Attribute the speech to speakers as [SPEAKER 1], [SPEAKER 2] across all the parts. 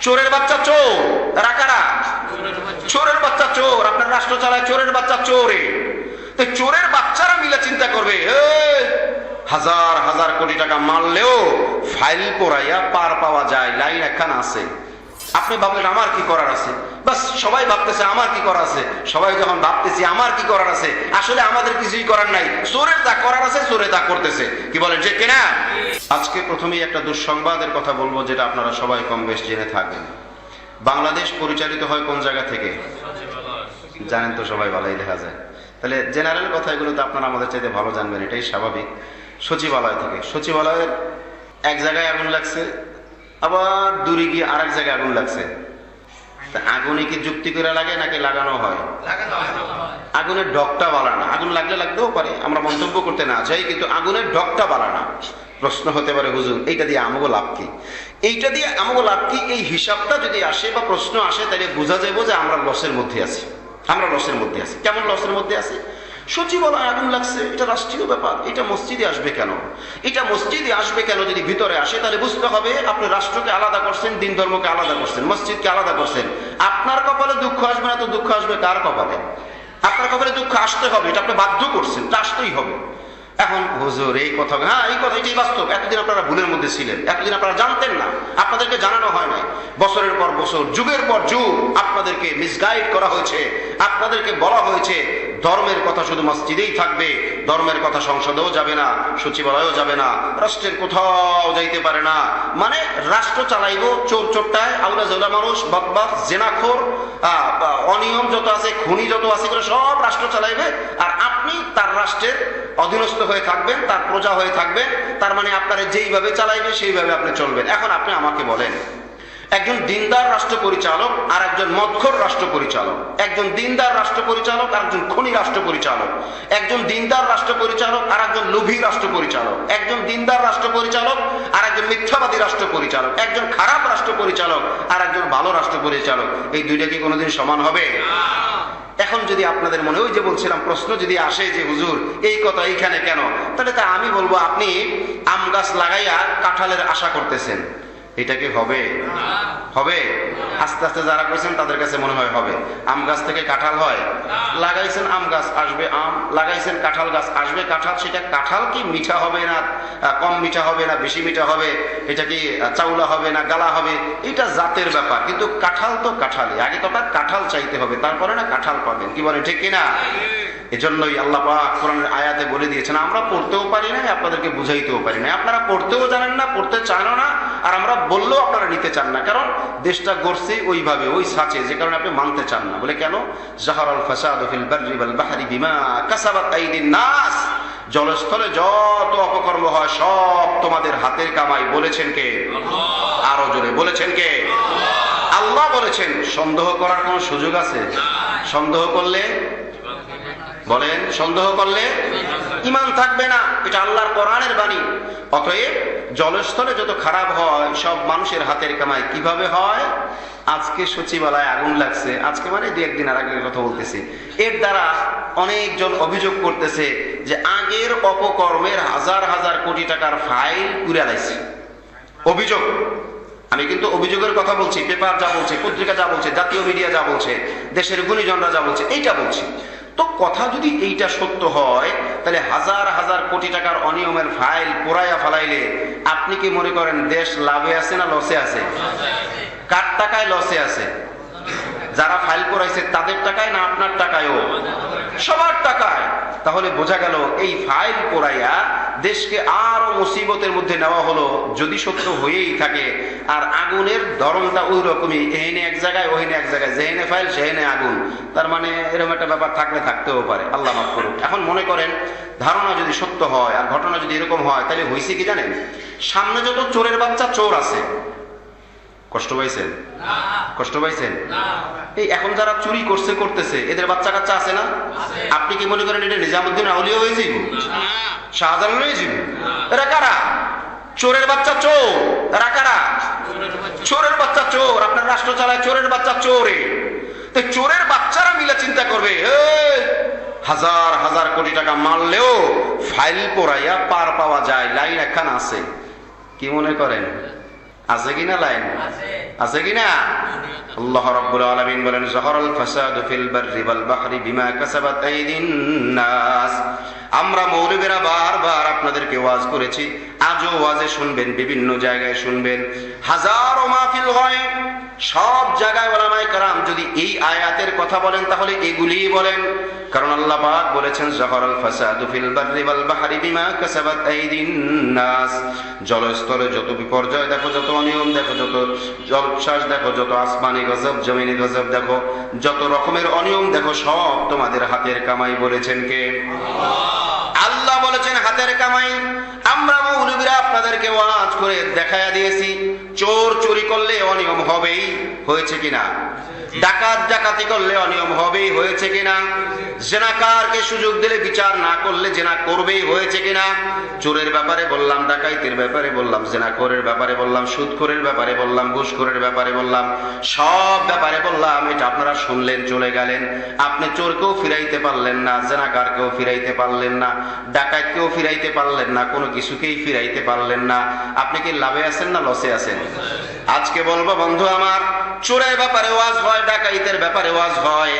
[SPEAKER 1] চোরের বাচ্চা চোর। রাকারা চোরের বাচ্চা চোর। আপনার রাষ্ট্র চালায় চোরের বাচ্চা চোরে। তো চোরের বাচ্চারা মিলে চিন্তা করবে "এই, হাজার হাজার কোটি টাকা মারলেও ফাইল পোড়াইয়া পার পাওয়া যায় লাইন একখান আছে। আপনি ভাবলেন, আমার কি করার আছে? বাস, সবাই ভাবতেছে, আমার কি করার আছে? সবাই যখন ভাবতেছি, আমার কি করার আছে? আসলে আমাদের কিছুই করার নাই। চোরের তা করার আছে, চোরে তা করতেছে। কি বলেন যে কেনা? আজকে প্রথমেই একটা দুঃসংবাদের কথা বলব, যেটা আপনারা সবাই কম বেশ জেনে থাকবেন। বাংলাদেশ পরিচালিত হয় কোন জায়গা থেকে? জানেন তো সবাই, ভালোই দেখা যায়। তাহলে জেনারেল কথা এগুলো তো আপনারা আমাদের চাইতে ভালো জানবেন, এটাই স্বাভাবিক। সচিবালয় থেকে। সচিবালয়ের এক জায়গায় আগুন লাগছে আবার দূরে গিয়ে আর এক জায়গায় আগুন লাগছে। তা আগুনে কি যুক্তি করে লাগে নাকি লাগানো হয়? আগুনের ডকটা বালা না। আগুন লাগলে লাগতেও পারে আমরা মন্তব্য করতে না চাই কিন্তু আগুনের ডকটা বালা না। প্রশ্ন হতে পারে হুজুর এইটা দিয়ে আমগো লাভ কি? এইটা দিয়ে আমগো লাভ কি? এই হিসাবটা যদি আসে বা প্রশ্ন আসে তাহলে বোঝা যাব যে আমরা লসের মধ্যে আছি। আমরা লসের মধ্যে আছি। কেমন লসের মধ্যে আছি? সচিবালয় আগুন লাগছে, এটা রাষ্ট্রীয় ব্যাপার, এটা মসজিদে আসবে কেন? এটা মসজিদে আসবে কেন যদি ভিতরে আসে? তাহলে বুঝতে হবে আপনি রাষ্ট্রকে আলাদা করছেন, দিন ধর্মকে আলাদা করছেন, মসজিদকে আলাদা করছেন। আপনার কপালে দুঃখ আসবে না, তো দুঃখ আসবে কার কপালে? আপনার কপালে দুঃখ আসতে হবে, এটা আপনি বাধ্য করছেন এটা আসতেই হবে। এখন হুজুর, এই কথা হ্যাঁ এই কথা, এটাই বাস্তব। এতদিন আপনারা ভুলের মধ্যে ছিলেন, এতদিন আপনারা জানতেন না, আপনাদেরকে জানানো হয় নাই। বছরের পর বছর, যুগের পর যুগ আপনাদেরকে মিসগাইড করা হয়েছে, আপনাদেরকে বলা হয়েছে ধর্মের কথা শুধু মসজিদেই থাকবে, ধর্মের কথা সংসদেও যাবে না, সচিবালয়েও যাবে না, রাষ্ট্রের কোথাও যাইতে পারে না। মানে রাষ্ট্র চালাইব, চোর চোরটায়, আউলা জৌলা মানুষ বকবাক জেনাখোর অনিয়ম যত আছে, খুনি যত আছে, এগুলো সব রাষ্ট্র চালাইবে। আর আপনি তার রাষ্ট্রের অধীনস্থ হয়ে থাকবেন, তার প্রজা হয়ে থাকবেন, তার মানে আপনারা যেইভাবে চালাইবে, সেইভাবে আপনি চলবেন। এখন আপনি আমাকে বলেন একজন দিনদার রাষ্ট্র পরিচালক আর একজন মদখোর রাষ্ট্র পরিচালক একজন দিনদার রাষ্ট্র পরিচালক আর একজন খনি রাষ্ট্র পরিচালক একজন দিনদার রাষ্ট্র পরিচালক আর একজন লোভী রাষ্ট্র পরিচালক একজন দিনদার রাষ্ট্র পরিচালক আর একজন মিথ্যাবাদী রাষ্ট্র পরিচালক একজন খারাপ রাষ্ট্র পরিচালক আর একজন ভালো রাষ্ট্র পরিচালক এই দুইটা কি কোনোদিন সমান হবে? এখন যদি আপনাদের মনে ওই যে বলছিলাম, প্রশ্ন যদি আসে যে, হুজুর, এই কথা এইখানে কেন? তাহলে তা আমি বলব, আপনি আম গাছ লাগাইয়া কাঁঠালের আশা করতেছেন। এটা কি হবে? হবে? আস্তে আস্তে যারা করছেন তাদের কাছে মনে হয় হবে। আম গাছ থেকে কাঁঠাল হয়? লাগাইছেন আম গাছ, আসবে আম। লাগাইছেন কাঁঠাল গাছ, আসবে কাঁঠাল। সেটা কাঁঠাল কি মিঠা হবে না কম মিঠা হবে না, বেশি মিঠা হবে? এটা কি চাউলা হবে না, গালা হবে? এটা জাতের ব্যাপার। কিন্তু কাঁঠাল তো কাঁঠালই। আগে তো আপনার কাঁঠাল চাইতে হবে, তারপরে না কাঁঠাল পাবেন। কি বলে ঠিক কিনা? এজন্যই আল্লাহ পাক কোরআনের আয়াতে বলে দিয়েছেন, আমরা পড়তেও পারি না আপনাদেরকে বুঝাইতেও পারি না আপনারা পড়তেও জানেন না, পড়তে চান না আর আমরা বললেও আপনারা নিতে চান না। কারণ দেশটা গড়ছে ওইভাবে, ওই সাচে, যে কারণে আপনি মানতে চান না। বলে কেন? নাস। জলস্থলে যত অপকর্ম হয়, সব তোমাদের হাতের কামাই। বলেছেন কে? আরও জোরে বলেছেন কে? আল্লাহ বলেছেন, সন্দেহ করার কোনো সুযোগ আছে? সন্দেহ করলে? বলেন, সন্দেহ করলে? ইমান থাকবে না। এটা আল্লাহর কোরআনের বাণী। অতএব জলস্থলে যত খারাপ হয়, সব মানুষের হাতের কামাই কীভাবে হয়? আজকে সচিবালয় আগুন লাগছে। আজকে মানে দু একদিন আর আগের কথা বলতেছি। এর দ্বারা অনেকজন অভিযোগ করতেছে যে আগের অপকর্মের হাজার হাজার কোটি টাকার ফাইল পুরা লাইছে। অভিযোগ। আমি কিন্তু অভিযোগের কথা বলছি, পেপার যা বলছে, পত্রিকা যা বলছে, জাতীয় মিডিয়া যা বলছে, দেশের গুণীজনরা যা বলছে, এইটা বলছি। তো কথা যদি এইটা সত্য হয়, তাহলে হাজার হাজার কোটি টাকার অনিয়মের ফাইল পোড়াইয়া ফালাইলে আপনি কি মনে করেন দেশ লাভে আছে না লসে আছে? কার টাকায় লসে আছে? যারা ফাইল করাইছে তাদের টাকায় না আপনার টাকায়ও? সবার টাকায়। তাহলে বোঝা গেল এই ফাইল করাইয়া দেশকে আরও মুসিবতের মধ্যে নেওয়া হলো, যদি সত্য হয়েই থাকে, আর আগুনের ধরনটা ওই রকমই এহেনে এক জায়গায়, ওহেনে এক জায়গায়, যেহেনে ফাইল, সেহেনে আগুন। তার মানে এরকম একটা ব্যাপার থাকলে থাকতেও পারে। আল্লাহ মাফ করুক। এখন মনে করেন, ধারণা যদি সত্য হয়, আর ঘটনা যদি এরকম হয়, তাহলে হয়েছে কি জানেন? সামনে যত চোরের বাচ্চা চোর আছে কষ্ট পাইছেন? কষ্ট পাইছেন? এই এখন যারা চুরি করছে করতেছে এদের বাচ্চা কাচ্চা আছে না? আপনি কি মনে করেন এটা নিজামুদ্দিন আউলিয়া হয়ে যাইব? শাহজালাল হয়ে যাইব? এরা কারা? চোরের বাচ্চা চোর। এরা কারা? চোরের বাচ্চা চোর। আপনার রাষ্ট্র চালায় চোরের বাচ্চা চোরে। তো চোরের বাচ্চারা মিলে চিন্তা করবে "এই, হাজার হাজার কোটি টাকা মারলেও ফাইল পোড়াইয়া পার পাওয়া যায় লাইন একখান আছে। কি মনে করেন? আছে কিনা লাইন? আছে। কিনা? আল্লাহ রাব্বুল আলামিন বলেন জহরাল ফাসাদু ফিল বাররি ওয়াল বাহরি বিমা কাসাবাত আইদিন নাস। আমরা মৌলবীরা বারবার আপনাদেরকে ওয়াজ করেছি আজও ওয়াজে শুনবেন বিভিন্ন জায়গায় শুনবেন। হাজারো মাহফিল হয় সব জায়গায় ওলামায়ে কারাম যদি এই আয়াতের কথা বলেন, তাহলে এগুলিই বলেন। কারণ আল্লাহ পাক বলেছেন জহরাল ফাসাদু ফিল বাররি ওয়াল বাহরি বিমা কাসাবাত আইদিন নাস। জলস্তরে যত বিপর্যয় দেখো, যত অনিয়ম দেখো, যত জলশ্বাস দেখো, যত আসমানি গজব, জমিনি গজব দেখো, যত রকমের অনিয়ম দেখো, সব তোমাদের হাতের কামাই বলেছেন কে? আল্লাহ বলেছেন হাতের কামাই। আমরা মৌলবীরা আপনাদেরকে ওয়াজ করে দেখায়া দিয়েছি, চোর চুরি করলে অনিয়ম হবেই, হয়েছে কিনা? ডাকাত ডাকাতি করলে অনিয়ম হবেই, হয়েছে কিনা? জেনাকারকে সুযোগ দিলে বিচার না করলে জেনা করবেই, হয়েছে কিনা? চোরের ব্যাপারে বললাম, ডাকাইতের ব্যাপারে বললাম, জেনাকরের ব্যাপারে বললাম, সুদখোরের ব্যাপারে বললাম, ঘুষখোরের ব্যাপারে বললাম, সব ব্যাপারে বললাম, এটা আপনারা শুনলেন, চলে গেলেন। আপনি চোরকেও ফিরাইতে পারলেন না, জেনাকারকেও ফিরাইতে পারলেন না, ডাকাতকেও ফিরাইতে পারলেন না, কোনো কিছুকেই ফিরাইতে পারলেন না। আপনি কি লাভে আছেন না লসে আছেন? আজকে বলব, বন্ধু আমার, চোরের ব্যাপারে ওয়াজ হয়, ডাকাইতের ব্যাপারে ওয়াজ হয়,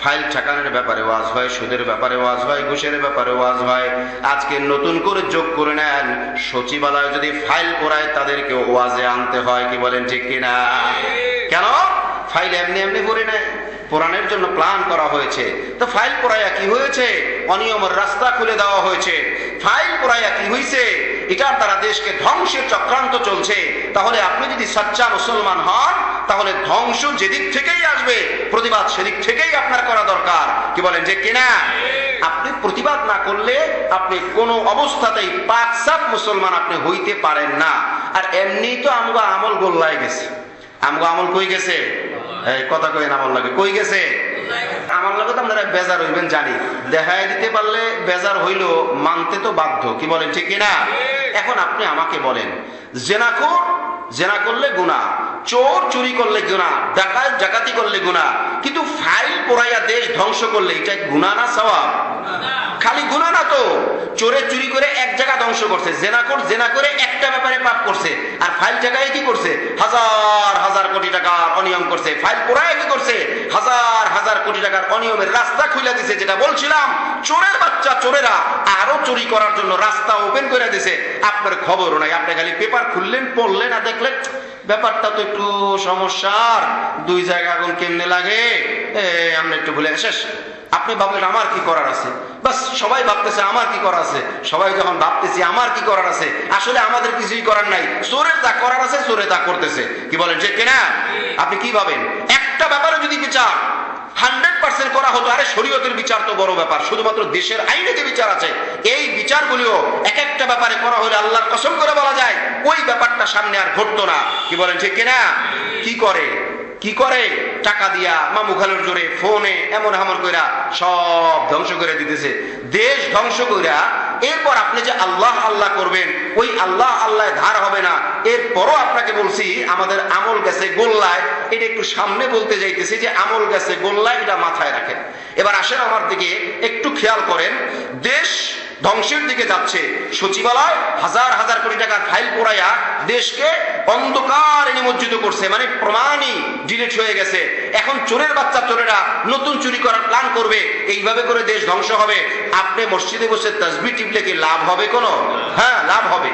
[SPEAKER 1] ফাইল ঠেকানোর ব্যাপারে ওয়াজ হয়, সুদের ব্যাপারে ওয়াজ হয়, ঘুষের ব্যাপারে ওয়াজ হয়। আজকে নতুন করে যোগ করে নেন, সচিবালয় যদি ফাইল করায় তাদেরকে ওয়াজে আনতে হয়, কি বলেন ঠিক কিনা? কেন? ফাইল এমনি এমনি করে নেয়। পুরাণের জন্য প্ল্যান করা হয়েছে। তো ফাইল পড়াইয়া কি হয়েছে? অনিয়মের রাস্তা খুলে দেওয়া হয়েছে। ফাইল পড়াইয়া কি হয়েছে এটার দ্বারা দেশকে ধ্বংসের চক্রান্ত চলছে। তাহলে আপনি যদি সচ্চা মুসলমান হন, তাহলে ধ্বংস যেদিক থেকেই আসবে, প্রতিবাদ সেদিক থেকেই আপনার করা দরকার। কি বলেন যে কিনা? আপনি প্রতিবাদ না করলে আপনি কোনো অবস্থাতেই পাক সাপ মুসলমান আপনি হইতে পারেন না। আর এমনি তো আমগো আমল গোল্লায় গেছে। আমগো আমল কই গেছে? কথা কই আমল লাগে। কই গেছে? বেজার মানতে তো বাধ্য, কি ঠিক এখন আপনি আমাকে বলেন, জেনা করলে চোর চুরি করলে ডাকাত, ডাকাতি করলে গুণা কিন্তু ফাইল পোড়াইয়া দেশ ধ্বংস করলে এটা গুণা না সওয়াব? খালি গুণা না তো। চোরে চুরি করে এক জায়গা ধ্বংস করছে, জেনা কর জেনা করে একটা ব্যাপারে পাপ করছে। আর ফাইল টাকায় কি করছে? হাজার হাজার কোটি টাকার অনিয়ম করছে। ফাইল পোড়ায় কি করছে? হাজার হাজার কোটি টাকার অনিয়মের রাস্তা খুলে দিছে, যেটা বলছিলাম, চোরের বাচ্চা চোরেরা আরও চুরি করার জন্য রাস্তা ওপেন করে দিছে। আপনার খবরও নাই, আপনি খালি পেপার খুললেন, পড়লেন আর দেখলেন, ব্যাপারটা তো একটু সমস্যার। দুই জায়গা আগুন কেমনে লাগে? এ, আমরা একটু ভুলে শেষ। আপনি ভাবলেন, আমার কি করার আছে? বাস, সবাই ভাবতেছে, আমার কি করার আছে? সবাই যখন ভাবতেছি, আমার কি করার আছে? আসলে আমাদের কিছুই করার নাই। চোরে যা করার আছে, চোরে তা করতেছে। কি বলেন যে কেনা? আপনি কি ভাবেন? একটা ব্যাপারে যদি বিচার, হান্ড্রেড পার্সেন্ট করা হতো, আরে শরীয়তের বিচার তো বড় ব্যাপার। শুধুমাত্র দেশের যে বিচার আছে, এই এক একটা ব্যাপারে করা হলে আল্লাহর কসম করে বলা যায়, ওই ব্যাপারটা সামনে আর ঘটতো না। কি বলেন, ঠিক কিনা? কি করে? কি করে? টাকা দিয়া মামু খালুর জোরে ফোনে এমন হামর কইরা সব ধ্বংস করে দিতেছে। দেশ ধ্বংস কইরা এরপর আপনি যে আল্লাহ আল্লাহ করবেন, ওই আল্লাহ আল্লাহ ধার হবে না। এরপরও আপনাকে বলছি, আমাদের আমল গেছে গোল্লায়। এটা একটু সামনে বলতে যাইতেছি যে আমল গেছে গোল্লায়, এটা মাথায় রাখেন। এবার আসেন আমার দিকে একটু খেয়াল করেন। দেশ ধ্বংসের দিকে যাচ্ছে। সচিবালয় হাজার হাজার কোটি টাকার ফাইল পোড়াইয়া দেশকে অন্ধকার নিমজ্জিত করছে মানে প্রমাণই ডিলিট হয়ে গেছে। এখন চোরের বাচ্চা চোরেরা নতুন চুরি করার প্ল্যান করবে, এইভাবে করে দেশ ধ্বংস হবে। আপনি মসজিদে বসে তসবি টিপলে কি লাভ হবে কোনো? হ্যাঁ লাভ হবে।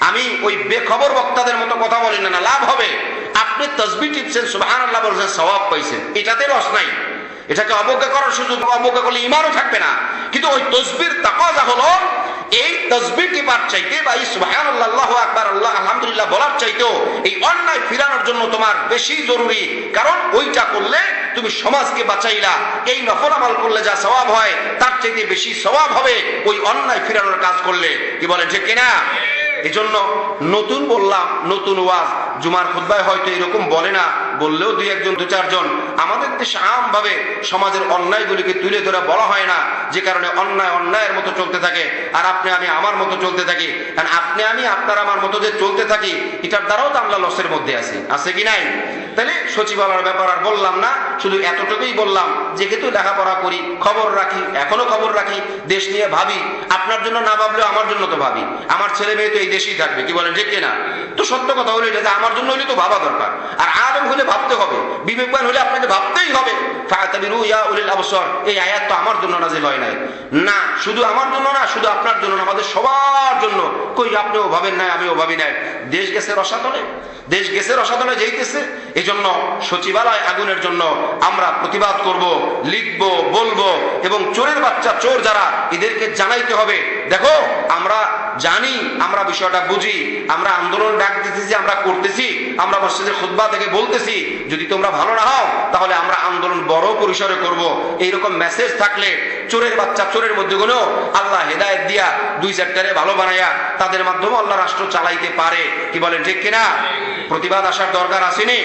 [SPEAKER 1] আমি ওই বেখবর বক্তাদের মতো কথা বলি না লাভ হবে। আপনি তসবি টিপছেন সুবাহান আল্লাহ বলছেন সবাব পাইছেন। এটাতে রস নাই। এটাকে অবজ্ঞা করার সুযোগ অবজ্ঞা করলে ইমানও থাকবে না। কিন্তু ওই তসবির তাকাজা হলো, এই তসবি টিপার চাইতে বা এই সুবহানাল্লাহু আকবার, আল্লাহ আলহামদুলিল্লাহ বলার চাইতেও এই অন্যায় ফিরানোর জন্য তোমার বেশি জরুরি। কারণ ওইটা করলে তুমি সমাজকে বাঁচাইলা। এই নফল আমল করলে যা সওয়াব হয়, তার চাইতে বেশি সওয়াব হবে ওই অন্যায় ফিরানোর কাজ করলে। কি বলে যে কিনা? এই জন্য নতুন বললাম, নতুন ওয়াজ। জুমার খুদ্ায় হয়তো এরকম বলে না, বললেও দুই একজন, দু চারজন। আমাদের দেশে আমভাবে সমাজের অন্যায়গুলিকে তুলে ধরে বলা হয় না, যে কারণে অন্যায় অন্যায়ের মতো চলতে থাকে, আর আপনি আমি আমার মতো চলতে থাকি। আপনি আমি, আপনার আমার মতো যে চলতে থাকি, এটার দ্বারাও তো আমরা লসের মধ্যে আছি। আছে কি নাই? তাহলে সচিবালয়ের ব্যাপার আর বললাম না, শুধু এতটুকুই বললাম, যেহেতু লেখাপড়া করি, খবর রাখি, এখনও খবর রাখি, দেশ নিয়ে ভাবি, আপনার জন্য না ভাবলেও আমার জন্য তো ভাবি, আমার ছেলে মেয়ে তো এই দেশেই থাকবে, কি বলেন ঠিক কিনা? তো সত্য কথা হলো এটা যে আমার জন্য হলে তো ভাবা দরকার, আর আলম হলে ভাবতে হবে, বিবেকবান হলে আপনাকে ভাবতেই হবে। না না না, আমাদের সবার জন্য। জন্য, সচিবালয় আগুনের জন্য আমরা প্রতিবাদ করব, লিখব, বলব এবং চোরের বাচ্চা, চোর যারা, এদেরকে জানাইতে হবে। দেখো, আমরা জানি, আমরা বিষয়টা বুঝি, আমরা আন্দোলন ডাক দিতেছি, আমরা করতেছি, আমরা মসজিদের খুদ্া থেকে বলতেছি, যদি তোমরা ভালো না হও, তাহলে আমরা আন্দোলন বড় পরিসরে করব। এইরকম মেসেজ থাকলে, চোরের বাচ্চা, চোরের মধ্যে গুলো আল্লাহ হেদায়ত দিয়া দুই চারটারে ভালো বানাইয়া তাদের মাধ্যমে আল্লাহ রাষ্ট্র চালাইতে পারে। কি বলেন, ঠিক কিনা? প্রতিবাদ আসার দরকার আসেনি?